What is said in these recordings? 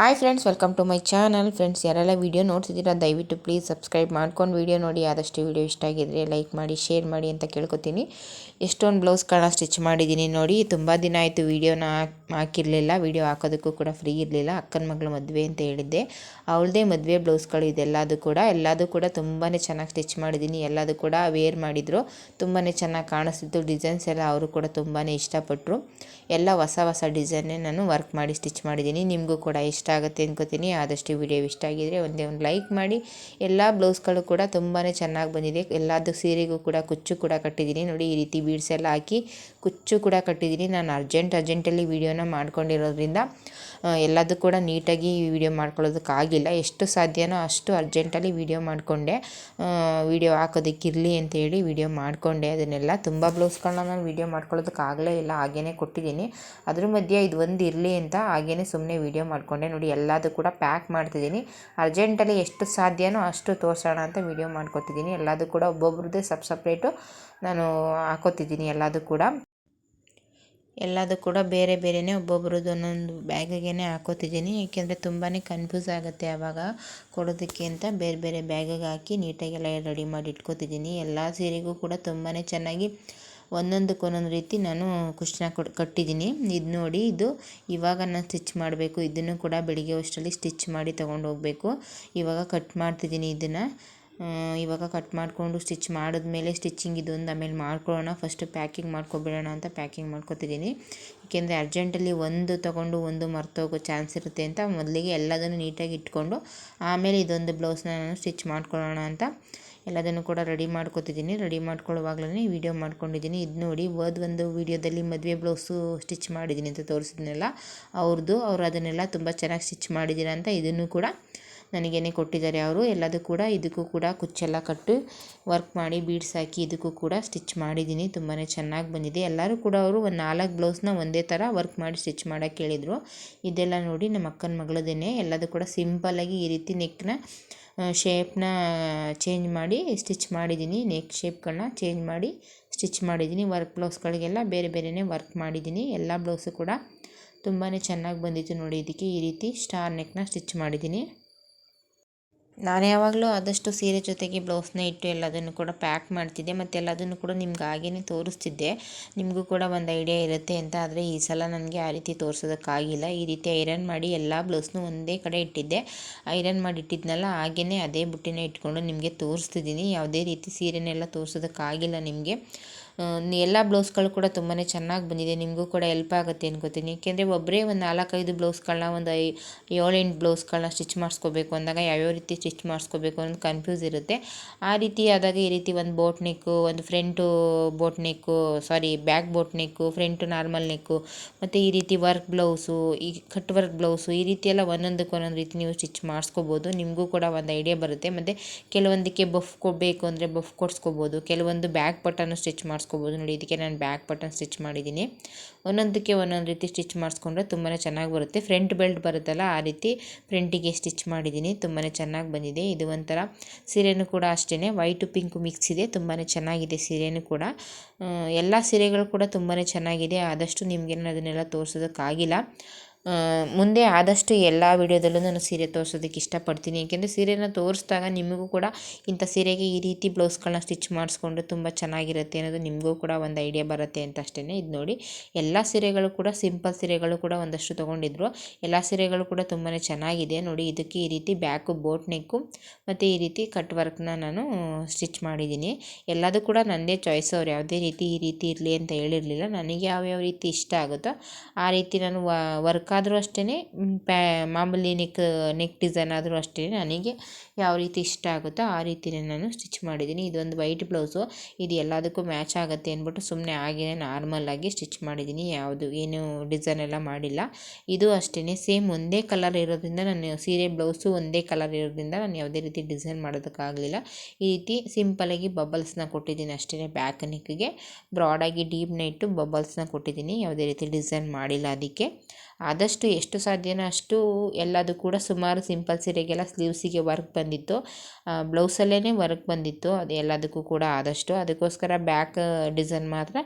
Hi friends welcome to my channel friends ಯಾರೆಲ್ಲ video ನೋಡ್ತಿದ್ದೀರಾ, ದಯವಿಟ್ಟು ಪ್ಲೀಸ್ ಸಬ್ಸ್ಕ್ರೈಬ್ ಮಾಡ್ಕೊಂಡು ವೀಡಿಯೋ ನೋಡಿ. ಆದಷ್ಟು ವೀಡಿಯೋ ಇಷ್ಟ ಆಗಿದ್ರೆ ಲೈಕ್ ಮಾಡಿ ಶೇರ್ ಮಾಡಿ ಅಂತ ಕೇಳ್ಕೊತೀನಿ. ಎಷ್ಟೊಂದು ಬ್ಲೌಸ್ಗಳನ್ನ ಸ್ಟಿಚ್ ಮಾಡಿದ್ದೀನಿ ನೋಡಿ. ತುಂಬ ದಿನ ಆಯಿತು ವೀಡಿಯೋನ ಹಾಕಿರಲಿಲ್ಲ. ವೀಡಿಯೋ ಹಾಕೋದಕ್ಕೂ ಕೂಡ ಫ್ರೀ ಇರಲಿಲ್ಲ. ಅಕ್ಕನ ಮಗಳ ಮದುವೆ ಅಂತ ಹೇಳಿದ್ದೆ. ಅವಳದೇ ಮದುವೆ ಬ್ಲೌಸ್ಗಳು ಇದೆಲ್ಲದೂ ಕೂಡ. ಎಲ್ಲದೂ ಕೂಡ ತುಂಬಾ ಚೆನ್ನಾಗಿ ಸ್ಟಿಚ್ ಮಾಡಿದ್ದೀನಿ. ಎಲ್ಲದೂ ಕೂಡ ವೇರ್ ಮಾಡಿದರು. ತುಂಬಾ ಚೆನ್ನಾಗಿ ಕಾಣಿಸ್ತಿತ್ತು. ಡಿಸೈನ್ಸ್ ಎಲ್ಲ ಅವರು ಕೂಡ ತುಂಬಾ ಇಷ್ಟಪಟ್ಟರು ಎಲ್ಲ ಹೊಸ ಹೊಸ ಡಿಸೈನ್ನೇ ನಾನು ವರ್ಕ್ ಮಾಡಿ ಸ್ಟಿಚ್ ಮಾಡಿದ್ದೀನಿ. ನಿಮಗೂ ಕೂಡ ಇಷ್ಟ ಆಗುತ್ತೆ ಅನ್ಕೋತೀನಿ. ಆದಷ್ಟು ವಿಡಿಯೋ ಇಷ್ಟ ಆಗಿದರೆ ಒಂದೇ ಒಂದು ಲೈಕ್ ಮಾಡಿ. ಎಲ್ಲ ಬ್ಲೌಸ್ಗಳು ಕೂಡ ತುಂಬಾ ಚೆನ್ನಾಗಿ ಬಂದಿದೆ. ಎಲ್ಲದು ಸೀರೆಗೂ ಕೂಡ ಕುಚ್ಚು ಕೂಡ ಕಟ್ಟಿದ್ದೀನಿ. ನೋಡಿ ಈ ರೀತಿ ಬೀಡ್ಸ್ ಎಲ್ಲ ಹಾಕಿ ಕುಚ್ಚು ಕೂಡ ಕಟ್ಟಿದ್ದೀನಿ. ನಾನು ಅರ್ಜೆಂಟ್ ಅರ್ಜೆಂಟಲ್ಲಿ ವೀಡಿಯೋನ ಮಾಡ್ಕೊಂಡಿರೋದ್ರಿಂದ ಎಲ್ಲದೂ ಕೂಡ ನೀಟಾಗಿ ವೀಡಿಯೋ ಮಾಡ್ಕೊಳ್ಳೋದಕ್ಕಾಗಿಲ್ಲ ಎಷ್ಟು ಸಾಧ್ಯನೋ ಅಷ್ಟು ಅರ್ಜೆಂಟಲ್ಲಿ ವೀಡಿಯೋ ಮಾಡಿಕೊಂಡೆ. ವೀಡಿಯೋ ಹಾಕೋದಕ್ಕಿರಲಿ ಅಂತೇಳಿ ವೀಡಿಯೋ ಮಾಡಿಕೊಂಡೆ. ಅದನ್ನೆಲ್ಲ ತುಂಬ ಬ್ಲೌಸ್ಗಳನ್ನ ನಾನು ವೀಡಿಯೋ ಮಾಡ್ಕೊಳ್ಳೋದಕ್ಕಾಗಲೇ ಇಲ್ಲ. ಹಾಗೇ ಕೊಟ್ಟಿದ್ದೀನಿ. ಅದ್ರ ಮಧ್ಯೆ ಇದು ಒಂದು ಇರಲಿ ಅಂತ ಹಾಗೇ ಸುಮ್ಮನೆ ವೀಡಿಯೋ ಮಾಡಿಕೊಂಡೆ. ನೋಡಿ, ಎಲ್ಲದೂ ಕೂಡ ಪ್ಯಾಕ್ ಮಾಡ್ತಿದ್ದೀನಿ. ಅರ್ಜೆಂಟಲ್ಲಿ ಎಷ್ಟು ಸಾಧ್ಯನೋ ಅಷ್ಟು ತೋರಿಸೋಣ ಅಂತ ವೀಡಿಯೋ ಮಾಡ್ಕೊತಿದ್ದೀನಿ. ಎಲ್ಲದೂ ಕೂಡ ಒಬ್ಬೊಬ್ರದ್ದೇ ಸಪ್ ಸಪ್ರೇಟು ನಾನು ಹಾಕೋತಿದ್ದೀನಿ ಎಲ್ಲದೂ ಕೂಡ. ಎಲ್ಲದೂ ಕೂಡ ಬೇರೆ ಬೇರೆಯೇ ಒಬ್ಬೊಬ್ರದ್ದು ಒಂದೊಂದು ಬ್ಯಾಗಿಗೇನೆ ಹಾಕೋತಿದ್ದೀನಿ. ಏಕೆಂದರೆ ತುಂಬಾ ಕನ್ಫ್ಯೂಸ್ ಆಗುತ್ತೆ ಆವಾಗ ಕೊಡೋದಕ್ಕೆ ಅಂತ. ಬೇರೆ ಬೇರೆ ಬ್ಯಾಗಿಗೆ ಹಾಕಿ ನೀಟಾಗೆಲ್ಲ ರೆಡಿ ಮಾಡಿ ಇಟ್ಕೋತಿದ್ದೀನಿ. ಎಲ್ಲ ಸೀರೆಗೂ ಕೂಡ ತುಂಬಾ ಚೆನ್ನಾಗಿ ಒಂದೊಂದಕ್ಕೆ ಒಂದೊಂದು ರೀತಿ ನಾನು ಕುಶ್ನ ಕೊಟ್ಟು ಕಟ್ಟಿದ್ದೀನಿ. ಇದು ನೋಡಿ, ಇದು ಇವಾಗ ನಾನು ಸ್ಟಿಚ್ ಮಾಡಬೇಕು. ಇದನ್ನು ಕೂಡ ಬೆಳಿಗ್ಗೆ ಅಷ್ಟರಲ್ಲಿ ಸ್ಟಿಚ್ ಮಾಡಿ ತೊಗೊಂಡು ಹೋಗಬೇಕು ಇವಾಗ ಕಟ್ ಮಾಡ್ತಿದ್ದೀನಿ ಇದನ್ನು. ಇವಾಗ ಕಟ್ ಮಾಡಿಕೊಂಡು ಸ್ಟಿಚ್ ಮಾಡಿದ್ಮೇಲೆ ಸ್ಟಿಚಿಂಗ್ ಇದೊಂದು ಆಮೇಲೆ ಮಾಡ್ಕೊಳ್ಳೋಣ. ಫಸ್ಟ್ ಪ್ಯಾಕಿಂಗ್ ಮಾಡ್ಕೊಬಿಡೋಣ ಅಂತ ಪ್ಯಾಕಿಂಗ್ ಮಾಡ್ಕೊತಿದ್ದೀನಿ. ಏಕೆಂದರೆ ಅರ್ಜೆಂಟಲ್ಲಿ ಒಂದು ತೊಗೊಂಡು ಒಂದು ಮರ್ತೋಗೋ ಚಾನ್ಸ್ ಇರುತ್ತೆ ಅಂತ ಮೊದಲಿಗೆ ಎಲ್ಲದನ್ನು ನೀಟಾಗಿ ಇಟ್ಕೊಂಡು ಆಮೇಲೆ ಇದೊಂದು ಬ್ಲೌಸ್ನ ನಾನು ಸ್ಟಿಚ್ ಮಾಡ್ಕೊಳ್ಳೋಣ ಅಂತ ಎಲ್ಲದನ್ನು ಕೂಡ ರೆಡಿ ಮಾಡ್ಕೊತಿದ್ದೀನಿ. ರೆಡಿ ಮಾಡ್ಕೊಳ್ಳುವಾಗಲೇ ವೀಡಿಯೋ ಮಾಡ್ಕೊಂಡಿದ್ದೀನಿ. ಇದು ನೋಡಿ ಓದ್ ಒಂದು ವೀಡಿಯೋದಲ್ಲಿ ಮದುವೆ ಬ್ಲೌಸು ಸ್ಟಿಚ್ ಮಾಡಿದ್ದೀನಿ ಅಂತ ತೋರಿಸಿದ್ನಲ್ಲ ಅವ್ರದ್ದು ಅವ್ರು ಅದನ್ನೆಲ್ಲ ತುಂಬ ಚೆನ್ನಾಗಿ ಸ್ಟಿಚ್ ಮಾಡಿದ್ದೀರ ಅಂತ ಇದನ್ನು ಕೂಡ ನನಗೇನೆ ಕೊಟ್ಟಿದ್ದಾರೆ ಅವರು. ಎಲ್ಲದೂ ಕೂಡ ಇದಕ್ಕೂ ಕೂಡ ಕುಚ್ಚೆಲ್ಲ ಕಟ್ಟು ವರ್ಕ್ ಮಾಡಿ ಬೀಡ್ಸ್ ಹಾಕಿ ಇದಕ್ಕೂ ಕೂಡ ಸ್ಟಿಚ್ ಮಾಡಿದ್ದೀನಿ. ತುಂಬಾ ಚೆನ್ನಾಗಿ ಬಂದಿದೆ. ಎಲ್ಲರೂ ಕೂಡ ಅವರು ಒಂದು ನಾಲ್ಕು ಬ್ಲೌಸ್ನ ಒಂದೇ ಥರ ವರ್ಕ್ ಮಾಡಿ ಸ್ಟಿಚ್ ಮಾಡೋಕ್ಕೆ ಹೇಳಿದರು ಇದೆಲ್ಲ ನೋಡಿ ನಮ್ಮ ಅಕ್ಕನ ಮಗಳದೇನೆ. ಎಲ್ಲದೂ ಕೂಡ ಸಿಂಪಲ್ಲಾಗಿ ಈ ರೀತಿ ನೆಕ್ನ ಶೇಪ್ನ ಚೇಂಜ್ ಮಾಡಿ ಸ್ಟಿಚ್ ಮಾಡಿದ್ದೀನಿ. ನೆಕ್ ಶೇಪ್ಗಳನ್ನ ಚೇಂಜ್ ಮಾಡಿ ಸ್ಟಿಚ್ ಮಾಡಿದ್ದೀನಿ. ವರ್ಕ್ ಬ್ಲೌಸ್ಗಳಿಗೆಲ್ಲ ಬೇರೆ ಬೇರೆನೇ ವರ್ಕ್ ಮಾಡಿದ್ದೀನಿ. ಎಲ್ಲ ಬ್ಲೌಸು ಕೂಡ ತುಂಬಾ ಚೆನ್ನಾಗಿ ಬಂದಿತ್ತು ನೋಡಿ. ಇದಕ್ಕೆ ಈ ರೀತಿ ಸ್ಟಾರ್ ನೆಕ್ನ ಸ್ಟಿಚ್ ಮಾಡಿದ್ದೀನಿ. ನಾನು ಯಾವಾಗಲೂ ಆದಷ್ಟು ಸೀರೆ ಜೊತೆಗೆ ಬ್ಲೌಸ್ನ ಇಟ್ಟು ಎಲ್ಲದನ್ನು ಕೂಡ ಪ್ಯಾಕ್ ಮಾಡ್ತಿದ್ದೆ ಮತ್ತು ಎಲ್ಲದನ್ನು ಕೂಡ ನಿಮ್ಗೆ ಹಾಗೇ ತೋರಿಸ್ತಿದ್ದೆ. ನಿಮಗೂ ಕೂಡ ಒಂದು ಐಡಿಯಾ ಇರುತ್ತೆ ಅಂತ. ಆದರೆ ಈ ಸಲ ನನಗೆ ಆ ರೀತಿ ತೋರಿಸೋದಕ್ಕಾಗಿಲ್ಲ. ಈ ರೀತಿ ಐರನ್ ಮಾಡಿ ಎಲ್ಲ ಬ್ಲೌಸ್ನು ಒಂದೇ ಕಡೆ ಇಟ್ಟಿದ್ದೆ. ಐರನ್ ಮಾಡಿ ಇಟ್ಟಿದ್ನಲ್ಲ ಹಾಗೆಯೇ ಅದೇ ಬುಟ್ಟಿನ ಇಟ್ಕೊಂಡು ನಿಮಗೆ ತೋರಿಸ್ತಿದ್ದೀನಿ. ಯಾವುದೇ ರೀತಿ ಸೀರೆನೆಲ್ಲ ತೋರಿಸೋದಕ್ಕಾಗಿಲ್ಲ ನಿಮಗೆ. ಎಲ್ಲ ಬ್ಲೌಸ್ಗಳು ಕೂಡ ತುಂಬಾ ಚೆನ್ನಾಗಿ ಬಂದಿದೆ. ನಿಮಗೂ ಕೂಡ ಎಲ್ಪ್ ಆಗುತ್ತೆ ಅನ್ಕೋತೀನಿ ಏಕೆಂದರೆ ಒಬ್ಬರೇ ಒಂದು ನಾಲ್ಕೈದು ಬ್ಲೌಸ್ಗಳನ್ನ ಒಂದು ಐ, ಏಳೆಂಟು ಬ್ಲೌಸ್ಗಳನ್ನ ಸ್ಟಿಚ್ ಮಾಡಿಸ್ಕೋಬೇಕು ಅಂದಾಗ ಯಾವ್ಯಾವ ರೀತಿ ಸ್ಟಿಚ್ ಮಾಡಿಸ್ಕೋಬೇಕು ಅನ್ನೋದು ಕನ್ಫ್ಯೂಸ್ ಇರುತ್ತೆ. ಆ ರೀತಿ ಆದಾಗ ಈ ರೀತಿ ಒಂದು ಬೋಟ್ ನೆಕ್ಕು ಒಂದು front boat neck sorry back boat neck front normal neck ಮತ್ತು ಈ ರೀತಿ ವರ್ಕ್ ಬ್ಲೌಸು ಈ ಕಟ್ ವರ್ಕ್ ಬ್ಲೌಸು ಈ ರೀತಿ ಎಲ್ಲ ಒಂದೊಂದಕ್ಕೆ ಒಂದೊಂದು ರೀತಿ ನೀವು ಸ್ಟಿಚ್ ಮಾಡಿಸ್ಕೋಬೋದು. ನಿಮಗೂ ಕೂಡ ಒಂದು ಐಡಿಯಾ ಬರುತ್ತೆ. ಮತ್ತು ಕೆಲವೊಂದಕ್ಕೆ ಬಫ್ ಕೊಡಬೇಕು ಅಂದರೆ ಬಫ್ ಕೊಡಿಸ್ಕೋಬೋದು. ಕೆಲವೊಂದು ಬ್ಯಾಕ್ ಬಟನ್ನು ಸ್ಟಿಚ್ ಮಾಡಿಸ್ ಮಾಡಿಸ್ಕೋಬೋದು ನೋಡಿ, ಇದಕ್ಕೆ ನಾನು ಬ್ಯಾಕ್ ಬಟನ್ ಸ್ಟಿಚ್ ಮಾಡಿದ್ದೀನಿ. ಒಂದೊಂದಕ್ಕೆ ಒಂದೊಂದು ರೀತಿ ಸ್ಟಿಚ್ ಮಾಡಿಸ್ಕೊಂಡ್ರೆ ತುಂಬಾ ಚೆನ್ನಾಗಿ ಬರುತ್ತೆ. ಫ್ರಂಟ್ ಬೆಲ್ಟ್ ಬರುತ್ತಲ್ಲ, ಆ ರೀತಿ ಫ್ರಂಟಿಗೆ ಸ್ಟಿಚ್ ಮಾಡಿದ್ದೀನಿ ತುಂಬಾ ಚೆನ್ನಾಗಿ ಬಂದಿದೆ. ಇದು ಒಂಥರ ಸೀರೆನೂ ಕೂಡ ಅಷ್ಟೇ ವೈಟು ಪಿಂಕು ಮಿಕ್ಸ್ ಇದೆ ತುಂಬಾ ಚೆನ್ನಾಗಿದೆ ಸೀರೆನೂ ಕೂಡ. ಎಲ್ಲ ಸೀರೆಗಳು ಕೂಡ ತುಂಬಾ ಚೆನ್ನಾಗಿದೆ, ಆದಷ್ಟು ನಿಮಗೆ ನಾನು ಅದನ್ನೆಲ್ಲ ತೋರಿಸೋದಕ್ಕಾಗಿಲ್ಲ. ಮುಂದೆ ಆದಷ್ಟು ಎಲ್ಲ ವಿಡಿಯೋದಲ್ಲೂ ನಾನು ಸೀರೆ ತೋರಿಸೋದಕ್ಕೆ ಇಷ್ಟಪಡ್ತೀನಿ. ಏಕೆಂದರೆ ಸೀರೆನ ತೋರಿಸಿದಾಗ ನಿಮಗೂ ಕೂಡ ಇಂಥ ಸೀರೆಗೆ ಈ ರೀತಿ ಬ್ಲೌಸ್ಗಳನ್ನ ಸ್ಟಿಚ್ ಮಾಡಿಸ್ಕೊಂಡು ತುಂಬ ಚೆನ್ನಾಗಿರುತ್ತೆ ಅನ್ನೋದು ನಿಮಗೂ ಕೂಡ ಒಂದು ಐಡಿಯಾ ಬರುತ್ತೆ ಅಂತ ಅಷ್ಟೇ ಇದು ನೋಡಿ, ಎಲ್ಲ ಸೀರೆಗಳು ಕೂಡ ಸಿಂಪಲ್ ಸೀರೆಗಳು ಕೂಡ ಒಂದಷ್ಟು ತೊಗೊಂಡಿದ್ರು. ಎಲ್ಲ ಸೀರೆಗಳು ಕೂಡ ತುಂಬಾ ಚೆನ್ನಾಗಿದೆ. ನೋಡಿ, ಇದಕ್ಕೆ ಈ ರೀತಿ ಬ್ಯಾಕು, ಬೋಟ್ ನೆಕ್ಕು ಮತ್ತು ಈ ರೀತಿ ಕಟ್ ವರ್ಕ್ನ ನಾನು ಸ್ಟಿಚ್ ಮಾಡಿದ್ದೀನಿ. ಎಲ್ಲದೂ ಕೂಡ ನನ್ನದೇ ಚಾಯ್ಸ್ ಅವ್ರು. ಯಾವುದೇ ರೀತಿ ಈ ರೀತಿ ಇರಲಿ ಅಂತ ಹೇಳಿರಲಿಲ್ಲ. ನನಗೆ ಯಾವ್ಯಾವ ರೀತಿ ಇಷ್ಟ ಆಗುತ್ತೋ ಆ ರೀತಿ ನಾನು ವರ್ಕ್ ಆದರೂ ಅಷ್ಟೇ ಪ್ಯಾ ಮಾಮೂಲಿ ನೆಕ್ ನೆಕ್ ಡಿಸೈನ್ ಆದರೂ ಅಷ್ಟೇ ನನಗೆ ಯಾವ ರೀತಿ ಇಷ್ಟ ಆಗುತ್ತೋ ಆ ರೀತಿಯೇ ನಾನು ಸ್ಟಿಚ್ ಮಾಡಿದ್ದೀನಿ. ಇದೊಂದು ವೈಟ್ ಬ್ಲೌಸು ಇದು ಎಲ್ಲದಕ್ಕೂ ಮ್ಯಾಚ್ ಆಗುತ್ತೆ ಅಂದ್ಬಿಟ್ಟು ಸುಮ್ಮನೆ ಹಾಗೇ ನಾರ್ಮಲ್ಲಾಗಿ ಸ್ಟಿಚ್ ಮಾಡಿದ್ದೀನಿ. ಯಾವುದು ಏನು ಡಿಸೈನ್ ಎಲ್ಲ ಮಾಡಿಲ್ಲ. ಇದು ಅಷ್ಟೇ ಸೇಮ್ ಒಂದೇ ಕಲರ್ ಇರೋದ್ರಿಂದ ನಾನು ಸೀರೆ ಬ್ಲೌಸು ಒಂದೇ ಕಲರ್ ಇರೋದ್ರಿಂದ ನಾನು ಯಾವುದೇ ರೀತಿ ಡಿಸೈನ್ ಮಾಡೋದಕ್ಕಾಗಲಿಲ್ಲ. ಈ ರೀತಿ ಸಿಂಪಲಾಗಿ ಬಬಲ್ಸ್ನ ಕೊಟ್ಟಿದ್ದೀನಿ ಅಷ್ಟೇ ಬ್ಯಾಕ್ ನೆಕ್ಗೆ ಬ್ರಾಡಾಗಿ ಡೀಪ್ನ ಇಟ್ಟು ಬಬಲ್ಸ್ನ ಕೊಟ್ಟಿದ್ದೀನಿ. ಯಾವುದೇ ರೀತಿ ಡಿಸೈನ್ ಮಾಡಿಲ್ಲ ಅದಕ್ಕೆ. ಆದಷ್ಟು ಎಷ್ಟು ಸಾಧ್ಯನೋ ಅಷ್ಟು ಎಲ್ಲದು ಕೂಡ ಸುಮಾರು ಸಿಂಪಲ್ ಸೀರೆಗೆಲ್ಲ ಸ್ಲೀವ್ಸಿಗೆ ವರ್ಕ್ ಬಂದಿತ್ತು. ಬ್ಲೌಸಲ್ಲೇ ವರ್ಕ್ ಬಂದಿತ್ತು. ಅದು ಎಲ್ಲದಕ್ಕೂ ಕೂಡ ಆದಷ್ಟು. ಅದಕ್ಕೋಸ್ಕರ ಬ್ಯಾಕ್ ಡಿಸೈನ್ ಮಾತ್ರ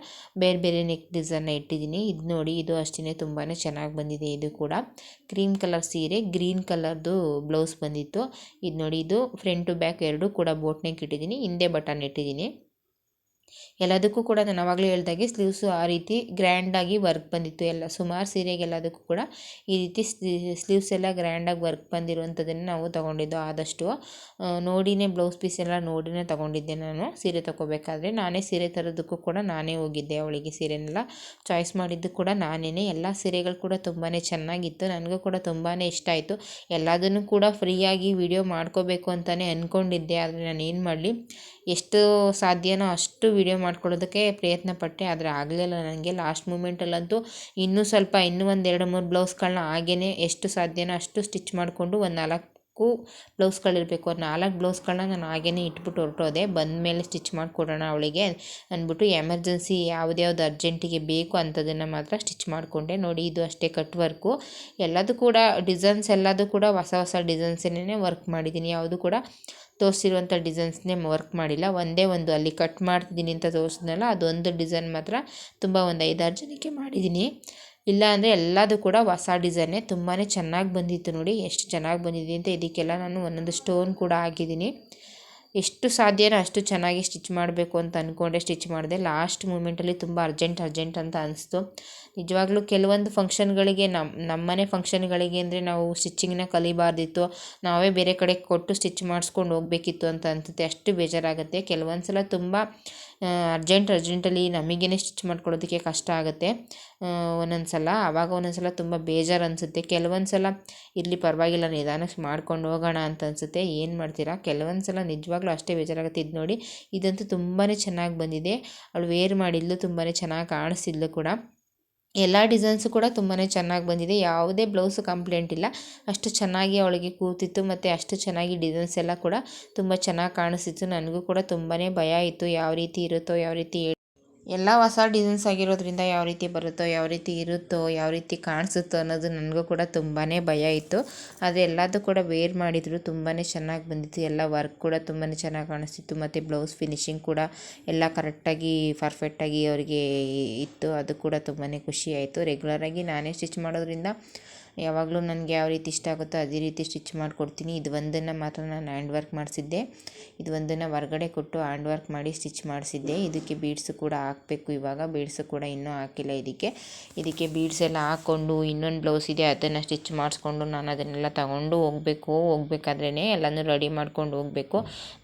ಬೇರೆ ಬೇರೆ ನೆಕ್ ಡಿಸೈನ್ನ ಇಟ್ಟಿದ್ದೀನಿ. ಇದು ನೋಡಿ, ಇದು ಅಷ್ಟೇ ತುಂಬಾ ಚೆನ್ನಾಗಿ ಬಂದಿದೆ ಇದು ಕೂಡ. ಕ್ರೀಮ್ ಕಲರ್ ಸೀರೆ, ಗ್ರೀನ್ ಕಲರ್ದು ಬ್ಲೌಸ್ ಬಂದಿತ್ತು. ಇದು ನೋಡಿ, ಇದು ಫ್ರಂಟ್ ಬ್ಯಾಕ್ ಎರಡೂ ಕೂಡ ಬೋಟ್ ನೆಕ್ ಇಟ್ಟಿದ್ದೀನಿ. ಹಿಂದೆ ಬಟನ್ ಇಟ್ಟಿದ್ದೀನಿ. ಎಲ್ಲದಕ್ಕೂ ಕೂಡ ನಾನು ಆವಾಗಲೇ ಹೇಳ್ದಾಗೆ ಸ್ಲೀವ್ಸು ಆ ರೀತಿ ಗ್ರ್ಯಾಂಡಾಗಿ ವರ್ಕ್ ಬಂದಿತ್ತು ಎಲ್ಲ. ಸುಮಾರು ಸೀರೆಗೆಲ್ಲದಕ್ಕೂ ಕೂಡ ಈ ರೀತಿ ಸ್ಲೀವ್ಸ್ ಎಲ್ಲ ಗ್ರ್ಯಾಂಡಾಗಿ ವರ್ಕ್ ಬಂದಿರುವಂಥದ್ದನ್ನು ನಾವು ತೊಗೊಂಡಿದ್ದು ಆದಷ್ಟು. ನೋಡಿನೇ ಬ್ಲೌಸ್ ಪೀಸ್ ಎಲ್ಲ ನೋಡಿನೇ ತೊಗೊಂಡಿದ್ದೆ ನಾನು. ಸೀರೆ ತೊಗೋಬೇಕಾದ್ರೆ ನಾನೇ ಸೀರೆ ತರೋದಕ್ಕೂ ಕೂಡ ನಾನೇ ಹೋಗಿದ್ದೆ ಅವಳಿಗೆ ಸೀರೆನೆಲ್ಲ ಚಾಯ್ಸ್ ಮಾಡಿದ್ದು ಕೂಡ ನಾನೇ ಎಲ್ಲ ಸೀರೆಗಳು ಕೂಡ ತುಂಬಾ ಚೆನ್ನಾಗಿತ್ತು. ನನಗೂ ಕೂಡ ತುಂಬಾ ಇಷ್ಟ ಆಯಿತು. ಎಲ್ಲದನ್ನು ಕೂಡ ಫ್ರೀಯಾಗಿ ವಿಡಿಯೋ ಮಾಡ್ಕೋಬೇಕು ಅಂತಲೇ ಅಂದ್ಕೊಂಡಿದ್ದೆ ಆದರೆ ನಾನು ಏನು ಮಾಡಲಿ? ಎಷ್ಟು ಸಾಧ್ಯನೋ ಅಷ್ಟು ವಿಡಿಯೋ ಮಾಡ್ಕೊಳ್ಳೋದಕ್ಕೆ ಪ್ರಯತ್ನ ಪಟ್ಟೆ, ಆದರೆ ಆಗಲಿಲ್ಲ ನನಗೆ. ಲಾಸ್ಟ್ ಮೂಮೆಂಟಲ್ಲಂತೂ ಇನ್ನೂ ಸ್ವಲ್ಪ, ಇನ್ನೂ ಒಂದು ಎರಡು ಮೂರು ಬ್ಲೌಸ್ಗಳನ್ನ ಹಾಗೇ ಎಷ್ಟು ಸಾಧ್ಯನೋ ಅಷ್ಟು ಸ್ಟಿಚ್ ಮಾಡಿಕೊಂಡು ಒಂದು ನಾಲ್ಕು ಬ್ಲೌಸ್ಗಳಿರಬೇಕು. ಒಂದು ನಾಲ್ಕು ಬ್ಲೌಸ್ಗಳನ್ನ ನಾನು ಹಾಗೇ ಇಟ್ಬಿಟ್ಟು ಹೊರಟೋದೆ. ಬಂದ ಮೇಲೆ ಸ್ಟಿಚ್ ಮಾಡಿಕೊಡೋಣ ಅವಳಿಗೆ ಅಂದ್ಬಿಟ್ಟು ಎಮರ್ಜೆನ್ಸಿ ಯಾವುದ್ಯಾವ್ದು ಅರ್ಜೆಂಟಿಗೆ ಬೇಕು ಅಂಥದ್ದನ್ನು ಮಾತ್ರ ಸ್ಟಿಚ್ ಮಾಡಿಕೊಂಡೆ. ನೋಡಿ, ಇದು ಅಷ್ಟೇ ಕಟ್ ವರ್ಕು. ಎಲ್ಲದೂ ಕೂಡ, ಡಿಸೈನ್ಸ್ ಎಲ್ಲದೂ ಕೂಡ ಹೊಸ ಹೊಸ ಡಿಸೈನ್ಸನ್ನೇ ವರ್ಕ್ ಮಾಡಿದ್ದೀನಿ. ಯಾವುದು ಕೂಡ ತೋರಿಸಿರುವಂಥ ಡಿಸೈನ್ಸ್ನೇ ವರ್ಕ್ ಮಾಡಿಲ್ಲ. ಒಂದೇ ಒಂದು ಅಲ್ಲಿ ಕಟ್ ಮಾಡ್ತಿದ್ದೀನಿ ಅಂತ ತೋರಿಸಿದ್ನಲ್ಲ, ಅದೊಂದು ಡಿಸೈನ್ ಮಾತ್ರ ತುಂಬ ಒಂದು ಐದಾರು ಜನಕ್ಕೆ ಮಾಡಿದ್ದೀನಿ. ಇಲ್ಲ ಅಂದರೆ ಎಲ್ಲದೂ ಕೂಡ ಹೊಸ ಡಿಸೈನೇ. ತುಂಬಾ ಚೆನ್ನಾಗಿ ಬಂದಿತ್ತು ನೋಡಿ, ಎಷ್ಟು ಚೆನ್ನಾಗಿ ಬಂದಿದೆ ಅಂತ ಇದಕ್ಕೆಲ್ಲ ನಾನು ಒಂದೊಂದು ಸ್ಟೋನ್ ಕೂಡ ಹಾಕಿದ್ದೀನಿ. ಎಷ್ಟು ಸಾಧ್ಯನೋ ಅಷ್ಟು ಚೆನ್ನಾಗಿ ಸ್ಟಿಚ್ ಮಾಡಬೇಕು ಅಂತ ಅಂದ್ಕೊಂಡೆ ಸ್ಟಿಚ್ ಮಾಡಿದೆ. ಲಾಸ್ಟ್ ಮೂಮೆಂಟಲ್ಲಿ ತುಂಬ ಅರ್ಜೆಂಟ್ ಅರ್ಜೆಂಟ್ ಅಂತ ಅನಿಸ್ತು. ನಿಜವಾಗ್ಲೂ ಕೆಲವೊಂದು ಫಂಕ್ಷನ್ಗಳಿಗೆ ನಮ್ಮ ನಮ್ಮನೆ ಫಂಕ್ಷನ್ಗಳಿಗೆ ಅಂದರೆ ನಾವು ಸ್ಟಿಚ್ಚಿಂಗ್ನ ಕಲಿಬಾರ್ದಿತ್ತು, ನಾವೇ ಬೇರೆ ಕಡೆ ಕೊಟ್ಟು ಸ್ಟಿಚ್ ಮಾಡಿಸ್ಕೊಂಡು ಹೋಗಬೇಕಿತ್ತು ಅಂತ ಅನ್ಸುತ್ತೆ. ಅಷ್ಟು ಬೇಜಾರಾಗುತ್ತೆ. ಕೆಲವೊಂದು ಸಲ ತುಂಬ ಅರ್ಜೆಂಟ್ ಅರ್ಜೆಂಟಲ್ಲಿ ನಮಗೇ ಸ್ಟಿಚ್ ಮಾಡ್ಕೊಡೋದಕ್ಕೆ ಕಷ್ಟ ಆಗುತ್ತೆ. ಒಂದೊಂದು ಸಲ ಆವಾಗ ಒಂದೊಂದು ಸಲ ತುಂಬ ಬೇಜಾರು ಅನಿಸುತ್ತೆ. ಕೆಲವೊಂದು ಸಲ ಇರಲಿ, ಪರವಾಗಿಲ್ಲ ನಿಧಾನಕ್ಕೆ ಮಾಡ್ಕೊಂಡು ಹೋಗೋಣ ಅಂತ ಅನಿಸುತ್ತೆ. ಏನು ಮಾಡ್ತೀರಾ? ಕೆಲವೊಂದು ಸಲ ನಿಜವಾಗ್ಲೂ ಅಷ್ಟೇ ಬೇಜಾರಾಗುತ್ತೆ. ಇದು ನೋಡಿ, ಇದಂತೂ ತುಂಬಾ ಚೆನ್ನಾಗಿ ಬಂದಿದೆ. ಅವಳು ವೇರ್ ಮಾಡಿದ್ಲು ತುಂಬಾ ಚೆನ್ನಾಗಿ ಕಾಣಿಸ್ತಿದ್ಲು ಕೂಡ. ಎಲ್ಲ ಡಿಸೈನ್ಸು ಕೂಡ ತುಂಬಾ ಚೆನ್ನಾಗಿ ಬಂದಿದೆ. ಯಾವುದೇ ಬ್ಲೌಸು ಕಂಪ್ಲೇಂಟ್ ಇಲ್ಲ. ಅಷ್ಟು ಚೆನ್ನಾಗಿ ಅವಳಿಗೆ ಕೂತಿತ್ತು ಮತ್ತು ಅಷ್ಟು ಚೆನ್ನಾಗಿ ಡಿಸೈನ್ಸ್ ಎಲ್ಲ ಕೂಡ ತುಂಬ ಚೆನ್ನಾಗಿ ಕಾಣಿಸಿತ್ತು. ನನಗೂ ಕೂಡ ತುಂಬಾ ಭಯ ಇತ್ತು. ಯಾವ ರೀತಿ ಇರುತ್ತೋ, ಯಾವ ರೀತಿ ಎಲ್ಲ ಹೊಸ ಡಿಸೈನ್ಸ್ ಆಗಿರೋದ್ರಿಂದ ಯಾವ ರೀತಿ ಬರುತ್ತೋ, ಯಾವ ರೀತಿ ಇರುತ್ತೋ, ಯಾವ ರೀತಿ ಕಾಣಿಸುತ್ತೋ ಅನ್ನೋದು ನನಗೂ ಕೂಡ ತುಂಬಾ ಭಯ ಇತ್ತು. ಆದರೆ ಎಲ್ಲದೂ ಕೂಡ ವೇರ್ ಮಾಡಿದರು ತುಂಬಾ ಚೆನ್ನಾಗಿ ಬಂದಿತ್ತು. ಎಲ್ಲ ವರ್ಕ್ ಕೂಡ ತುಂಬಾ ಚೆನ್ನಾಗಿ ಕಾಣಿಸ್ತಿತ್ತು. ಮತ್ತು ಬ್ಲೌಸ್ ಫಿನಿಶಿಂಗ್ ಕೂಡ ಎಲ್ಲ ಕರೆಕ್ಟಾಗಿ ಪರ್ಫೆಕ್ಟಾಗಿ ಅವರಿಗೆ ಇತ್ತು. ಅದು ಕೂಡ ತುಂಬಾ ಖುಷಿ ಆಯಿತು. ರೆಗ್ಯುಲರಾಗಿ ನಾನೇ ಸ್ಟಿಚ್ ಮಾಡೋದ್ರಿಂದ ಯಾವಾಗಲೂ ನನಗೆ ಯಾವ ರೀತಿ ಇಷ್ಟ ಆಗುತ್ತೋ ಅದೇ ರೀತಿ ಸ್ಟಿಚ್ ಮಾಡಿಕೊಡ್ತೀನಿ. ಇದು ಒಂದನ್ನು ಮಾತ್ರ ನಾನು ಹ್ಯಾಂಡ್ ವರ್ಕ್ ಮಾಡಿಸಿದ್ದೆ. ಇದು ಒಂದನ್ನು ಹೊರಗಡೆ ಕೊಟ್ಟು ಹ್ಯಾಂಡ್ ವರ್ಕ್ ಮಾಡಿ ಸ್ಟಿಚ್ ಮಾಡಿಸಿದ್ದೆ. ಇದಕ್ಕೆ ಬೀಡ್ಸು ಕೂಡ ಹಾಕಬೇಕು. ಇವಾಗ ಬೀಡ್ಸ್ ಕೂಡ ಇನ್ನೂ ಹಾಕಿಲ್ಲ ಇದಕ್ಕೆ. ಇದಕ್ಕೆ ಬೀಡ್ಸ್ ಎಲ್ಲ ಹಾಕ್ಕೊಂಡು ಇನ್ನೊಂದು ಬ್ಲೌಸ್ ಇದೆ, ಅದನ್ನು ಸ್ಟಿಚ್ ಮಾಡಿಸ್ಕೊಂಡು ನಾನು ಅದನ್ನೆಲ್ಲ ತಗೊಂಡು ಹೋಗಬೇಕು. ಹೋಗ್ಬೇಕಾದ್ರೇ ಎಲ್ಲನೂ ರೆಡಿ ಮಾಡ್ಕೊಂಡು ಹೋಗಬೇಕು.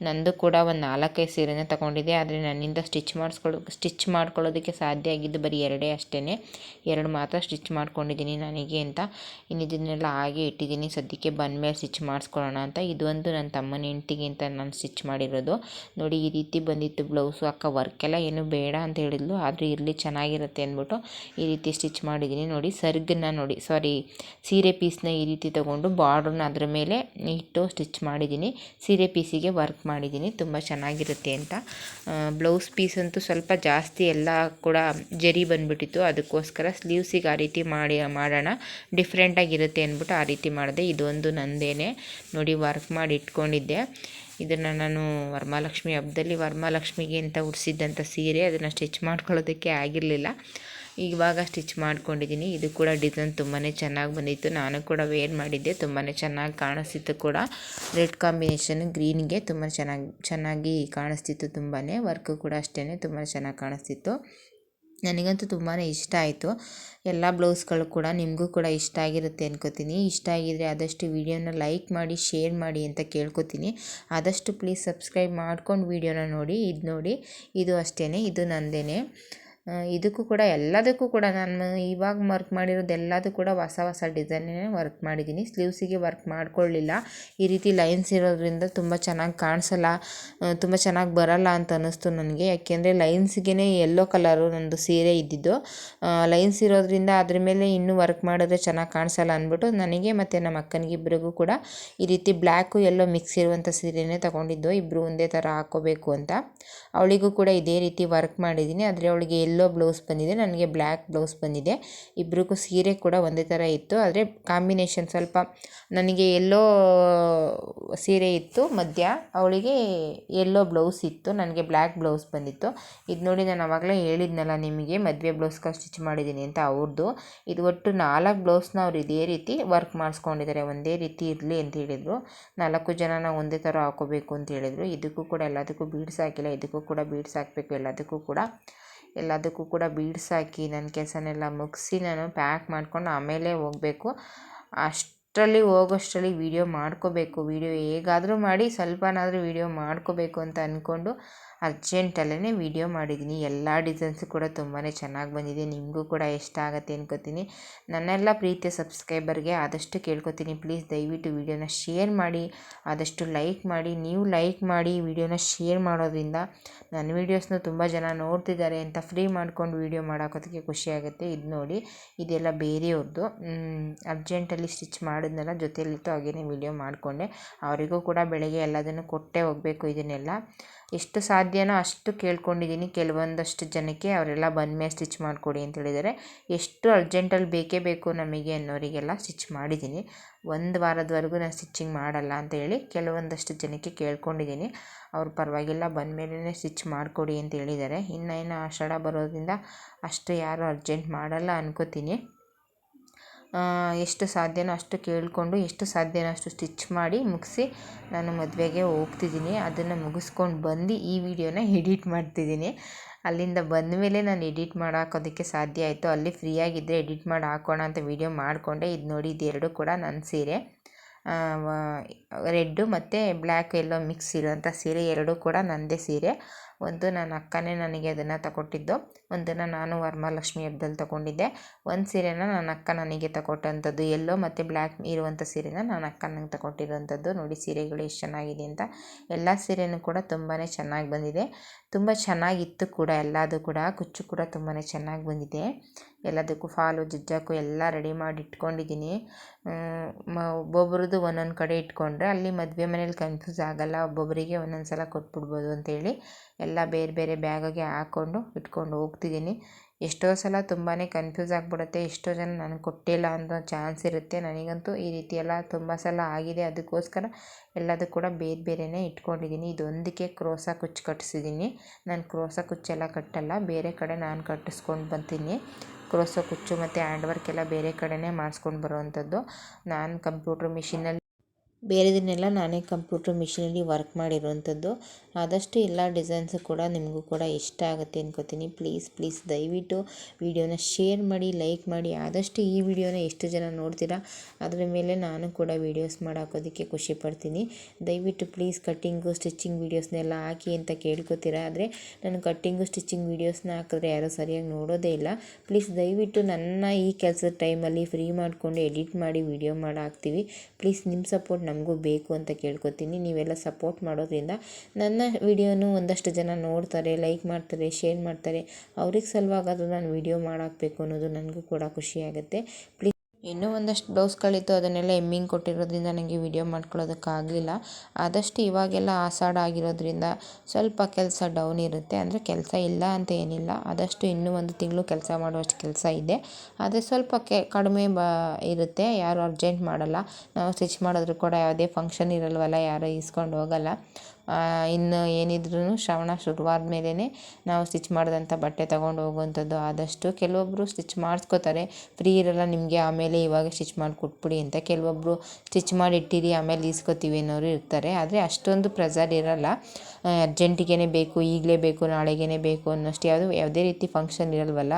ನಂದು ಕೂಡ ಒಂದು ನಾಲ್ಕೈದು ಸೀರೆನ ತಗೊಂಡಿದೆ ಆದರೆ ನನ್ನಿಂದ ಸ್ಟಿಚ್ ಮಾಡಿಸ್ಕೊಳ್ಳೋ ಸ್ಟಿಚ್ ಮಾಡ್ಕೊಳ್ಳೋದಕ್ಕೆ ಸಾಧ್ಯ ಆಗಿದ್ದು ಬರೀ ಎರಡೇ ಅಷ್ಟೇ ಎರಡು ಮಾತ್ರ ಸ್ಟಿಚ್ ಮಾಡ್ಕೊಂಡಿದ್ದೀನಿ ನನಗೆ ಅಂತ. ಇನ್ನಿದನ್ನೆಲ್ಲ ಹಾಗೆ ಇಟ್ಟಿದ್ದೀನಿ. ಸದ್ಯಕ್ಕೆ ಬಂದಮೇಲೆ ಸ್ಟಿಚ್ ಮಾಡಿಸ್ಕೊಳ್ಳೋಣ ಅಂತ. ಇದೊಂದು ನನ್ನ ತಮ್ಮನ ಹೆಂಡ್ತಿಗೆ ಅಂತ ನಾನು ಸ್ಟಿಚ್ ಮಾಡಿರೋದು. ನೋಡಿ, ಈ ರೀತಿ ಬಂದಿತ್ತು ಬ್ಲೌಸು. ಅಕ್ಕ ವರ್ಕೆಲ್ಲ ಏನು ಬೇಡ ಅಂತ ಹೇಳಿದ್ಲು. ಆದರೆ ಇರಲಿ, ಚೆನ್ನಾಗಿರುತ್ತೆ ಅಂದ್ಬಿಟ್ಟು ಈ ರೀತಿ ಸ್ಟಿಚ್ ಮಾಡಿದ್ದೀನಿ ನೋಡಿ. ಸರ್ಗನ್ನ ನೋಡಿ, ಸಾರಿ, ಸೀರೆ ಪೀಸ್ನ ಈ ರೀತಿ ತೊಗೊಂಡು ಬಾರ್ಡ್ರನ್ನ ಅದರ ಮೇಲೆ ಇಟ್ಟು ಸ್ಟಿಚ್ ಮಾಡಿದ್ದೀನಿ. ಸೀರೆ ಪೀಸಿಗೆ ವರ್ಕ್ ಮಾಡಿದ್ದೀನಿ. ತುಂಬ ಚೆನ್ನಾಗಿರುತ್ತೆ ಅಂತ. ಬ್ಲೌಸ್ ಪೀಸ್ ಅಂತೂ ಸ್ವಲ್ಪ ಜಾಸ್ತಿ ಎಲ್ಲ ಕೂಡ ಜರಿ ಬಂದುಬಿಟ್ಟಿತ್ತು. ಅದಕ್ಕೋಸ್ಕರ ಸ್ಲೀವ್ಸಿಗೆ ಆ ರೀತಿ ಮಾಡಿ, ಮಾಡೋಣ. ಡಿಫ್ರೆಂಟಾಗಿರುತ್ತೆ ಅಂದ್ಬಿಟ್ಟು ಆ ರೀತಿ ಮಾಡಿದೆ. ಇದೊಂದು ನಂದೇನೆ. ನೋಡಿ, ವರ್ಕ್ ಮಾಡಿ ಇಟ್ಕೊಂಡಿದ್ದೆ. ಇದನ್ನು ನಾನು ವರಮಹಾಲಕ್ಷ್ಮಿ ಹಬ್ಬದಲ್ಲಿ ವರಮಹಾಲಕ್ಷ್ಮಿಗೆ ಅಂತ ಉಡಿಸಿದ್ದಂಥ ಸೀರೆ ಅದನ್ನು ಸ್ಟಿಚ್ ಮಾಡ್ಕೊಳ್ಳೋದಕ್ಕೆ ಆಗಿರಲಿಲ್ಲ. ಇವಾಗ ಸ್ಟಿಚ್ ಮಾಡ್ಕೊಂಡಿದ್ದೀನಿ. ಇದು ಕೂಡ ಡಿಸೈನ್ ತುಂಬಾ ಚೆನ್ನಾಗಿ ಬಂದಿತ್ತು. ನಾನು ಕೂಡ ವೇರ್ ಮಾಡಿದ್ದೆ. ತುಂಬಾ ಚೆನ್ನಾಗಿ ಕಾಣಿಸ್ತಿತ್ತು ಕೂಡ. ರೆಡ್ ಕಾಂಬಿನೇಷನ್ ಗ್ರೀನ್ಗೆ ತುಂಬ ಚೆನ್ನಾಗಿ ಚೆನ್ನಾಗಿ ಕಾಣಿಸ್ತಿತ್ತು ತುಂಬಾ ವರ್ಕು ಕೂಡ ಅಷ್ಟೇ ತುಂಬ ಚೆನ್ನಾಗಿ ಕಾಣಿಸ್ತಿತ್ತು. ನನಗಂತೂ ತುಂಬಾ ಇಷ್ಟ ಆಯಿತು. ಎಲ್ಲ ಬ್ಲೌಸ್ಗಳು ಕೂಡ ನಿಮಗೂ ಕೂಡ ಇಷ್ಟ ಆಗಿರುತ್ತೆ ಅನ್ಕೋತೀನಿ. ಇಷ್ಟ ಆಗಿದ್ದರೆ ಆದಷ್ಟು ವೀಡಿಯೋನ ಲೈಕ್ ಮಾಡಿ, ಶೇರ್ ಮಾಡಿ ಅಂತ ಕೇಳ್ಕೊತೀನಿ. ಆದಷ್ಟು ಪ್ಲೀಸ್ ಸಬ್ಸ್ಕ್ರೈಬ್ ಮಾಡ್ಕೊಂಡು ವೀಡಿಯೋನ ನೋಡಿ, ಇದು ನೋಡಿ. ಇದು ಅಷ್ಟೇ ಇದು ನಂದೇ ಇದಕ್ಕೂ ಕೂಡ, ಎಲ್ಲದಕ್ಕೂ ಕೂಡ ನಾನು ಇವಾಗ ವರ್ಕ್ ಮಾಡಿರೋದು ಎಲ್ಲದೂ ಕೂಡ ಹೊಸ ಹೊಸ ಡಿಸೈನೇ ವರ್ಕ್ ಮಾಡಿದ್ದೀನಿ. ಸ್ಲೀವ್ಸಿಗೆ ವರ್ಕ್ ಮಾಡ್ಕೊಳ್ಳಿಲ್ಲ. ಈ ರೀತಿ ಲೈನ್ಸ್ ಇರೋದ್ರಿಂದ ತುಂಬ ಚೆನ್ನಾಗಿ ಕಾಣಿಸಲ್ಲ ತುಂಬ ಚೆನ್ನಾಗಿ ಬರಲ್ಲ ಅಂತ ಅನ್ನಿಸ್ತು ನನಗೆ. ಯಾಕೆಂದರೆ ಲೈನ್ಸ್ಗೆ ಯೆಲ್ಲೋ ಕಲರು ನಂದು ಸೀರೆ ಇದ್ದಿದ್ದು. ಲೈನ್ಸ್ ಇರೋದ್ರಿಂದ ಅದ್ರ ಮೇಲೆ ಇನ್ನೂ ವರ್ಕ್ ಮಾಡಿದ್ರೆ ಚೆನ್ನಾಗಿ ಕಾಣಿಸಲ್ಲ ಅಂದ್ಬಿಟ್ಟು ನನಗೆ ಮತ್ತು ನಮ್ಮ ಅಕ್ಕನಿಗೆ ಇಬ್ಬರಿಗೂ ಕೂಡ ಈ ರೀತಿ ಬ್ಲ್ಯಾಕು ಎಲ್ಲೋ ಮಿಕ್ಸ್ ಇರುವಂಥ ಸೀರೆನೇ ತೊಗೊಂಡಿದ್ದು. ಇಬ್ಬರು ಒಂದೇ ಥರ ಹಾಕೋಬೇಕು ಅಂತ. ಅವಳಿಗೂ ಕೂಡ ಇದೇ ರೀತಿ ವರ್ಕ್ ಮಾಡಿದ್ದೀನಿ. ಆದರೆ ಅವಳಿಗೆ ಎಲ್ಲೋ ಬ್ಲೌಸ್ ಬಂದಿದೆ, ನನಗೆ ಬ್ಲ್ಯಾಕ್ ಬ್ಲೌಸ್ ಬಂದಿದೆ. ಇಬ್ರಿಗೂ ಸೀರೆ ಕೂಡ ಒಂದೇ ಥರ ಇತ್ತು. ಆದರೆ ಕಾಂಬಿನೇಷನ್ ಸ್ವಲ್ಪ ನನಗೆ ಎಲ್ಲೋ ಸೀರೆ ಇತ್ತು, ಮಧ್ಯ ಅವಳಿಗೆ ಎಲ್ಲೋ ಬ್ಲೌಸ್ ಇತ್ತು, ನನಗೆ ಬ್ಲ್ಯಾಕ್ ಬ್ಲೌಸ್ ಬಂದಿತ್ತು. ಇದು ನೋಡಿ ನಾನು ಆವಾಗಲೇ ಹೇಳಿದ್ನಲ್ಲ ನಿಮಗೆ, ಮದುವೆ ಬ್ಲೌಸ್ಗೆ ಸ್ಟಿಚ್ ಮಾಡಿದ್ದೀನಿ ಅಂತ ಅವ್ರದ್ದು ಇದು ಒಟ್ಟು ನಾಲ್ಕು ಬ್ಲೌಸ್ನ ಅವ್ರು ಇದೇ ರೀತಿ ವರ್ಕ್ ಮಾಡಿಸ್ಕೊಂಡಿದ್ದಾರೆ ಒಂದೇ ರೀತಿ ಇರಲಿ ಅಂತ ಹೇಳಿದರು. ನಾಲ್ಕು ಜನನ ಒಂದೇ ಥರ ಹಾಕೋಬೇಕು ಅಂತ ಹೇಳಿದರು. ಇದಕ್ಕೂ ಕೂಡ ಎಲ್ಲದಕ್ಕೂ ಬೀಡ್ಸ್ ಹಾಕಿಲ್ಲ, ಇದಕ್ಕೂ ಕೂಡ ಬೀಡ್ಸ್ ಹಾಕಬೇಕು ಎಲ್ಲದಕ್ಕೂ ಕೂಡ. ಎಲ್ಲದಕ್ಕೂ ಕೂಡ ಬೀಡ್ಸ್ ಹಾಕಿ ನನ್ನ ಕೆಲಸನೆಲ್ಲ ಮುಗಿಸಿ ನಾನು ಪ್ಯಾಕ್ ಮಾಡ್ಕೊಂಡು ಆಮೇಲೆ ಹೋಗಬೇಕು. ಅಷ್ಟರಲ್ಲಿ ಹೋಗೋಷ್ಟರಲ್ಲಿ ವೀಡಿಯೋ ಮಾಡ್ಕೋಬೇಕು. ವೀಡಿಯೋ ಹೇಗಾದರೂ ಮಾಡಿ, ಸ್ವಲ್ಪನಾದರೂ ವೀಡಿಯೋ ಮಾಡ್ಕೋಬೇಕು ಅಂತ ಅಂದ್ಕೊಂಡು ಅರ್ಜೆಂಟಲ್ಲೇ ವೀಡಿಯೋ ಮಾಡಿದ್ದೀನಿ. ಎಲ್ಲ ಡಿಸೈನ್ಸು ಕೂಡ ತುಂಬಾ ಚೆನ್ನಾಗಿ ಬಂದಿದೆ. ನಿಮಗೂ ಕೂಡ ಇಷ್ಟ ಆಗುತ್ತೆ ಅನ್ಕೋತೀನಿ. ನನ್ನೆಲ್ಲ ಪ್ರೀತಿಯ ಸಬ್ಸ್ಕ್ರೈಬರ್ಗೆ ಆದಷ್ಟು ಕೇಳ್ಕೊತೀನಿ. ಪ್ಲೀಸ್ ದಯವಿಟ್ಟು ವೀಡಿಯೋನ ಶೇರ್ ಮಾಡಿ, ಆದಷ್ಟು ಲೈಕ್ ಮಾಡಿ. ನೀವು ಲೈಕ್ ಮಾಡಿ ವೀಡಿಯೋನ ಶೇರ್ ಮಾಡೋದ್ರಿಂದ ನನ್ನ ವೀಡಿಯೋಸ್ನ ತುಂಬ ಜನ ನೋಡ್ತಿದ್ದಾರೆ ಅಂತ ಫ್ರೀ ಮಾಡ್ಕೊಂಡು ವೀಡಿಯೋ ಮಾಡೋಕೋದಕ್ಕೆ ಖುಷಿಯಾಗುತ್ತೆ ಇದು ನೋಡಿ, ಇದೆಲ್ಲ ಬೇರೆಯವ್ರದ್ದು ಅರ್ಜೆಂಟಲ್ಲಿ ಸ್ಟಿಚ್ ಮಾಡಿದ್ನೆಲ್ಲ, ಜೊತೆಯಲ್ಲಿತ್ತು ಹಾಗೇ ವೀಡಿಯೋ ಮಾಡಿಕೊಂಡೆ. ಅವರಿಗೂ ಕೂಡ ಬೆಳಗ್ಗೆ ಎಲ್ಲದನ್ನು ಕೊಟ್ಟೇ ಹೋಗಬೇಕು ಇದನ್ನೆಲ್ಲ. ಎಷ್ಟು ಸಾಧ್ಯನೋ ಅಷ್ಟು ಕೇಳ್ಕೊಂಡಿದ್ದೀನಿ. ಕೆಲವೊಂದಷ್ಟು ಜನಕ್ಕೆ ಅವರೆಲ್ಲ ಬಂದಮೇಲೆ ಸ್ಟಿಚ್ ಮಾಡಿಕೊಡಿ ಅಂತ ಹೇಳಿದ್ದಾರೆ. ಎಷ್ಟು ಅರ್ಜೆಂಟಲ್ಲಿ ಬೇಕೇ ಬೇಕು ನಮಗೆ ಅನ್ನೋರಿಗೆಲ್ಲ ಸ್ಟಿಚ್ ಮಾಡಿದ್ದೀನಿ. ಒಂದು ವಾರದವರೆಗೂ ನಾನು ಸ್ಟಿಚ್ಚಿಂಗ್ ಮಾಡಲ್ಲ ಅಂತ ಹೇಳಿ ಕೆಲವೊಂದಷ್ಟು ಜನಕ್ಕೆ ಕೇಳ್ಕೊಂಡಿದ್ದೀನಿ. ಅವ್ರು ಪರವಾಗಿಲ್ಲ ಬಂದಮೇಲೆ ಸ್ಟಿಚ್ ಮಾಡಿಕೊಡಿ ಅಂತ ಹೇಳಿದ್ದಾರೆ. ಇನ್ನೇನು ಆಷಾಢ ಬರೋದ್ರಿಂದ ಅಷ್ಟು ಯಾರೂ ಅರ್ಜೆಂಟ್ ಮಾಡಲ್ಲ ಅನ್ಕೋತೀನಿ. ಎಷ್ಟು ಸಾಧ್ಯನೋ ಅಷ್ಟು ಕೇಳಿಕೊಂಡು, ಎಷ್ಟು ಸಾಧ್ಯನೋ ಅಷ್ಟು ಸ್ಟಿಚ್ ಮಾಡಿ ಮುಗಿಸಿ ನಾನು ಮದುವೆಗೆ ಹೋಗ್ತಿದ್ದೀನಿ. ಅದನ್ನು ಮುಗಿಸ್ಕೊಂಡು ಬಂದು ಈ ವಿಡಿಯೋನ ಎಡಿಟ್ ಮಾಡ್ತಿದ್ದೀನಿ. ಅಲ್ಲಿಂದ ಬಂದ ಮೇಲೆ ನಾನು ಎಡಿಟ್ ಮಾಡಿ ಹಾಕೋದಕ್ಕೆ ಸಾಧ್ಯ ಆಯಿತು. ಅಲ್ಲಿ ಫ್ರೀಯಾಗಿದ್ದರೆ ಎಡಿಟ್ ಮಾಡಿ ಹಾಕೋಣ ಅಂತ ವಿಡಿಯೋ ಮಾಡಿಕೊಂಡೆ. ಇದು ನೋಡಿ ಇದೆರಡು ಕೂಡ ನನ್ನ ಸೀರೆ. ರೆಡ್ಡು ಮತ್ತು ಬ್ಲ್ಯಾಕ್ ಎಲ್ಲೋ ಮಿಕ್ಸ್ ಇರೋಂಥ ಸೀರೆ ಎರಡೂ ಕೂಡ ನನ್ನದೇ ಸೀರೆ. ಒಂದು ನನ್ನ ಅಕ್ಕನೇ ನನಗೆ ಅದನ್ನು ತಗೊಟ್ಟಿದ್ದು ಒಂದನ್ನು ನಾನು ವರಮಹಾಲಕ್ಷ್ಮಿ ಹಬ್ಬದಲ್ಲಿ ತಗೊಂಡಿದ್ದೆ. ಒಂದು ಸೀರೆನ ನನ್ನ ಅಕ್ಕ ನನಗೆ ತಗೊಟ್ಟಂಥದ್ದು ಎಲ್ಲೋ ಮತ್ತು ಬ್ಲ್ಯಾಕ್ ಇರುವಂಥ ಸೀರೆನ ನನ್ನ ಅಕ್ಕ ನಂಗೆ ತಗೊಟ್ಟಿರೋಂಥದ್ದು ನೋಡಿ ಸೀರೆಗಳು ಎಷ್ಟು ಚೆನ್ನಾಗಿದೆ ಅಂತ. ಎಲ್ಲ ಸೀರೆನೂ ಕೂಡ ತುಂಬಾ ಚೆನ್ನಾಗಿ ಬಂದಿದೆ. ತುಂಬ ಚೆನ್ನಾಗಿತ್ತು ಕೂಡ. ಎಲ್ಲದೂ ಕೂಡ. ಕುಚ್ಚು ಕೂಡ ತುಂಬಾ ಚೆನ್ನಾಗಿ ಬಂದಿದೆ. ಎಲ್ಲದಕ್ಕೂ ಫಾಲು, ಜಜ್ಜಾಕು ಎಲ್ಲ ರೆಡಿ ಮಾಡಿ ಇಟ್ಕೊಂಡಿದ್ದೀನಿ. ಮ ಒಬ್ಬೊಬ್ರದ್ದು ಒಂದೊಂದು ಕಡೆ ಇಟ್ಕೊಂಡ್ರೆ ಅಲ್ಲಿ ಮದುವೆ ಮನೇಲಿ ಕನ್ಫ್ಯೂಸ್ ಆಗಲ್ಲ ಒಬ್ಬೊಬ್ಬರಿಗೆ ಒಂದೊಂದು ಸಲ ಕೊಟ್ಬಿಡ್ಬೋದು ಅಂತೇಳಿ ಎಲ್ಲ ಬೇರೆ ಬೇರೆ ಬ್ಯಾಗಗೆ ಹಾಕ್ಕೊಂಡು ಇಟ್ಕೊಂಡು ಹೋಗ್ತಿದ್ದೀನಿ. ಎಷ್ಟೋ ಸಲ ತುಂಬಾ ಕನ್ಫ್ಯೂಸ್ ಆಗಿಬಿಡುತ್ತೆ, ಎಷ್ಟೋ ಜನ ನನಗೆ ಕೊಟ್ಟಿಲ್ಲ ಅನ್ನೋ ಚಾನ್ಸ್ ಇರುತ್ತೆ. ನನಗಂತೂ ಈ ರೀತಿ ಎಲ್ಲ ತುಂಬ ಸಲ ಆಗಿದೆ. ಅದಕ್ಕೋಸ್ಕರ ಎಲ್ಲದೂ ಕೂಡ ಬೇರೆ ಬೇರೆಯೇ ಇಟ್ಕೊಂಡಿದ್ದೀನಿ ಇದೊಂದಕ್ಕೆ ಕ್ರೋಸ ಕುಚ್ಚು ಕಟ್ಟಿಸಿದ್ದೀನಿ ನಾನು ಕ್ರೋಸ ಕುಚ್ಚೆಲ್ಲ ಕಟ್ಟಲ್ಲ. ಬೇರೆ ಕಡೆ ನಾನು ಕಟ್ಟಿಸ್ಕೊಂಡು ಬರ್ತೀನಿ ಕ್ರೋಸ ಕುಚ್ಚು ಮತ್ತು ಹ್ಯಾಂಡ್ ವರ್ಕ್ ಎಲ್ಲ ಬೇರೆ ಕಡೆಯೇ ಮಾಡಿಸ್ಕೊಂಡು ಬರುವಂಥದ್ದು ನಾನು ಕಂಪ್ಯೂಟ್ರ್ ಮಿಷಿನಲ್ಲಿ ಬೇರೆದನ್ನೆಲ್ಲ ನಾನೇ ಕಂಪ್ಯೂಟ್ರ್ ಮಿಷಿನಲ್ಲಿ ವರ್ಕ್ ಮಾಡಿರುವಂಥದ್ದು. ಆದಷ್ಟು ಎಲ್ಲ ಡಿಸೈನ್ಸ್ ಕೂಡ ನಿಮಗೂ ಕೂಡ ಇಷ್ಟ ಆಗುತ್ತೆ ಅನ್ಕೋತೀನಿ. ಪ್ಲೀಸ್ ಪ್ಲೀಸ್ ದಯವಿಟ್ಟು ವಿಡಿಯೋನ ಶೇರ್ ಮಾಡಿ, ಲೈಕ್ ಮಾಡಿ. ಆದಷ್ಟು ಈ ವಿಡಿಯೋನ ಎಷ್ಟು ಜನ ನೋಡ್ತೀರಾ, ಅದರ ಮೇಲೆ ನಾನು ಕೂಡ ವೀಡಿಯೋಸ್ ಮಾಡಾಕೋದಕ್ಕೆ ಖುಷಿ ಪಡ್ತೀನಿ. ದಯವಿಟ್ಟು ಪ್ಲೀಸ್ ಕಟ್ಟಿಂಗು, ಸ್ಟಿಚ್ಚಿಂಗ್ ವೀಡಿಯೋಸ್ನೆಲ್ಲ ಹಾಕಿ ಅಂತ ಕೇಳ್ಕೊತೀರಾ. ಆದರೆ ನಾನು ಕಟ್ಟಿಂಗು, ಸ್ಟಿಚ್ಚಿಂಗ್ ವೀಡಿಯೋಸ್ನ ಹಾಕಿದ್ರೆ ಯಾರೂ ಸರಿಯಾಗಿ ನೋಡೋದೇ ಇಲ್ಲ. ಪ್ಲೀಸ್ ದಯವಿಟ್ಟು ನನ್ನ ಈ ಕೆಲಸದ ಟೈಮಲ್ಲಿ ಫ್ರೀ ಮಾಡಿಕೊಂಡು ಎಡಿಟ್ ಮಾಡಿ ವೀಡಿಯೋ ಮಾಡಿ ಹಾಕ್ತೀವಿ ಪ್ಲೀಸ್ ನಿಮ್ಮ ಸಪೋರ್ಟ್ ನಮಗೂ ಬೇಕು ಅಂತ ಕೇಳ್ಕೊತೀನಿ. ನೀವೆಲ್ಲ ಸಪೋರ್ಟ್ ಮಾಡೋದ್ರಿಂದ ನನ್ನ ವಿಡಿಯೋನು ಒಂದಷ್ಟು ಜನ ನೋಡ್ತಾರೆ ಲೈಕ್ ಮಾಡ್ತಾರೆ ಶೇರ್ ಮಾಡ್ತಾರೆ. ಅವ್ರಿಗೆ ಸಲುವಾಗಾದರೂ ನಾನು ವಿಡಿಯೋ ಮಾಡಾಕಬೇಕು ಅನ್ನೋದು ನನಗೂ ಕೂಡ ಖುಷಿಯಾಗುತ್ತೆ ಪ್ಲೀಸ್ ಇನ್ನೂ ಒಂದಷ್ಟು ಬ್ಲೌಸ್ಗಳಿತ್ತು ಅದನ್ನೆಲ್ಲ ಎಮ್ಮಿಂಗ್ ಕೊಟ್ಟಿರೋದ್ರಿಂದ ನನಗೆ ವಿಡಿಯೋ ಮಾಡ್ಕೊಳ್ಳೋದಕ್ಕಾಗಲಿಲ್ಲ. ಆದಷ್ಟು ಇವಾಗೆಲ್ಲ ಆಷಾಢ ಆಗಿರೋದ್ರಿಂದ ಸ್ವಲ್ಪ ಕೆಲಸ ಡೌನ್ ಇರುತ್ತೆ. ಅಂದರೆ ಕೆಲಸ ಇಲ್ಲ ಅಂತ ಏನಿಲ್ಲ. ಆದಷ್ಟು ಇನ್ನೂ ಒಂದು ತಿಂಗಳು ಕೆಲಸ ಮಾಡುವಷ್ಟು ಕೆಲಸ ಇದೆ. ಆದರೆ ಸ್ವಲ್ಪ ಕೆ, ಕಡಿಮೆ ಬ, ಇರುತ್ತೆ. ಯಾರು ಅರ್ಜೆಂಟ್ ಮಾಡಲ್ಲ. ನಾವು ಸ್ಟಿಚ್ ಮಾಡಿದ್ರು ಕೂಡ ಯಾವುದೇ ಫಂಕ್ಷನ್ ಇರಲ್ವಲ್ಲ, ಯಾರೂ ಇಸ್ಕೊಂಡು ಹೋಗಲ್ಲ. ಇನ್ನು ಏನಿದ್ರೂ ಶ್ರವಣ ಶುರುವಾದ ಮೇಲೇ ನಾವು ಸ್ಟಿಚ್ ಮಾಡಿದಂಥ ಬಟ್ಟೆ ತಗೊಂಡು ಹೋಗುವಂಥದ್ದು ಆದಷ್ಟು ಕೆಲವೊಬ್ಬರು ಸ್ಟಿಚ್ ಮಾಡಿಸ್ಕೋತಾರೆ. ಫ್ರೀ ಇರಲ್ಲ, ನಿಮಗೆ ಆಮೇಲೆ ಇವಾಗ ಸ್ಟಿಚ್ ಮಾಡಿ ಕೊಟ್ಬಿಡಿ ಅಂತ ಕೆಲವೊಬ್ಬರು ಸ್ಟಿಚ್ ಮಾಡಿ ಇಟ್ಟಿರಿ, ಆಮೇಲೆ ಈಸ್ಕೊತೀವಿ ಅನ್ನೋರು ಇರ್ತಾರೆ. ಆದರೆ ಅಷ್ಟೊಂದು ಪ್ರೆಸರ್ ಇರಲ್ಲ. ಅರ್ಜೆಂಟಿಗೆ ಬೇಕು, ಈಗಲೇ ಬೇಕು ನಾಳೆಗೇ ಬೇಕು ಅನ್ನೋಷ್ಟು ಯಾವುದು, ಯಾವುದೇ ರೀತಿ ಫಂಕ್ಷನ್ ಇರಲ್ವಲ್ಲ,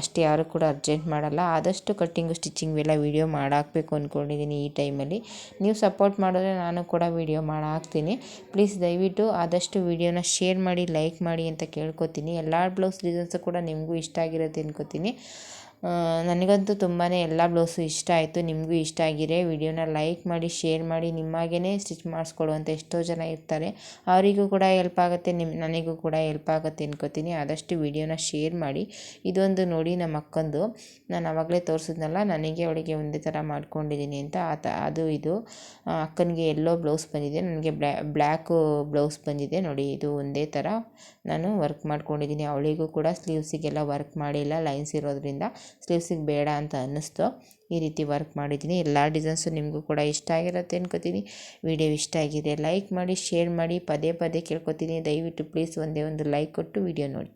ಅಷ್ಟು ಯಾರು ಕೂಡ ಅರ್ಜೆಂಟ್ ಮಾಡಲ್ಲ. ಆದಷ್ಟು ಕಟ್ಟಿಂಗು, ಸ್ಟಿಚಿಂಗ್ ಎಲ್ಲ ವೀಡಿಯೋ ಮಾಡಾಕಬೇಕು ಅಂದ್ಕೊಂಡಿದ್ದೀನಿ ಈ ಟೈಮಲ್ಲಿ. ನೀವು ಸಪೋರ್ಟ್ ಮಾಡಿದ್ರೆ ನಾನು ಕೂಡ ವೀಡಿಯೋ ಮಾಡಾಕ್ತೀನಿ. ಪ್ಲೀಸ್ ದಯವಿಟ್ಟು ಆದಷ್ಟು ವಿಡಿಯೋನ ಶೇರ್ ಮಾಡಿ, ಲೈಕ್ ಮಾಡಿ ಅಂತ ಕೇಳ್ಕೊತೀನಿ. ಎಲ್ಲ ಬ್ಲೌಸ್ ಡಿಸೈನ್ಸು ಕೂಡ ನಿಮಗೂ ಇಷ್ಟ ಆಗಿರುತ್ತೆ ಅಂದ್ಕೋತೀನಿ ನನಗಂತೂ ತುಂಬಾ ಎಲ್ಲ ಬ್ಲೌಸು ಇಷ್ಟ ಆಯಿತು. ನಿಮಗೂ ಇಷ್ಟ ಆಗಿದೆ ವಿಡಿಯೋನ ಲೈಕ್ ಮಾಡಿ, ಶೇರ್ ಮಾಡಿ ನಿಮ್ಮಾಗೇ ಸ್ಟಿಚ್ ಮಾಡಿಸ್ಕೊಡುವಂಥ ಎಷ್ಟೋ ಜನ ಇರ್ತಾರೆ. ಅವರಿಗೂ ಕೂಡ ಹೆಲ್ಪ್ ಆಗುತ್ತೆ ನಿಮ್ಮ ನನಗೂ ಕೂಡ ಹೆಲ್ಪ್ ಆಗುತ್ತೆ ಅನ್ಕೋತೀನಿ. ಆದಷ್ಟು ವಿಡಿಯೋನ ಶೇರ್ ಮಾಡಿ. ಇದೊಂದು ನೋಡಿ ನಮ್ಮ ಅಕ್ಕಂದು. ನಾನು ಆವಾಗಲೇ ತೋರಿಸಿದ್ನಲ್ಲ, ನನಗೆ ಅವಳಿಗೆ ಒಂದೇ ಥರ ಮಾಡ್ಕೊಂಡಿದ್ದೀನಿ ಅಂತ. ಆ ಅದು ಇದು. ಅಕ್ಕನಿಗೆ ಎಲ್ಲೋ ಬ್ಲೌಸ್ ಬಂದಿದೆ, ನನಗೆ ಬ್ಲ್ಯಾ ಬ್ಲ್ಯಾಕು ಬ್ಲೌಸ್ ಬಂದಿದೆ. ನೋಡಿ, ಇದು ಒಂದೇ ಥರ ನಾನು ವರ್ಕ್ ಮಾಡ್ಕೊಂಡಿದ್ದೀನಿ. ಅವಳಿಗೂ ಕೂಡ ಸ್ಲೀವ್ಸಿಗೆಲ್ಲ ವರ್ಕ್ ಮಾಡಿಲ್ಲ, ಲೈನ್ಸ್ ಇರೋದ್ರಿಂದ. ಸ್ಲೀವ್ಸಿಗೆ ಬೇಡ ಅಂತ ಅನ್ನಿಸ್ತು. ಈ ರೀತಿ ವರ್ಕ್ ಮಾಡಿದ್ದೀನಿ. ಎಲ್ಲ ಡಿಸೈನ್ಸು ನಿಮಗೂ ಕೂಡ ಇಷ್ಟ ಆಗಿರುತ್ತೆ ಅನ್ಕೋತೀನಿ. ವಿಡಿಯೋ ಇಷ್ಟ ಆಗಿದೆ, ಲೈಕ್ ಮಾಡಿ, ಶೇರ್ ಮಾಡಿ, ಪದೇ ಪದೇ ಕೇಳ್ಕೊತೀನಿ. ದಯವಿಟ್ಟು ಪ್ಲೀಸ್ ಒಂದೇ ಒಂದು ಲೈಕ್ ಕೊಟ್ಟು ವಿಡಿಯೋ ನೋಡಿ.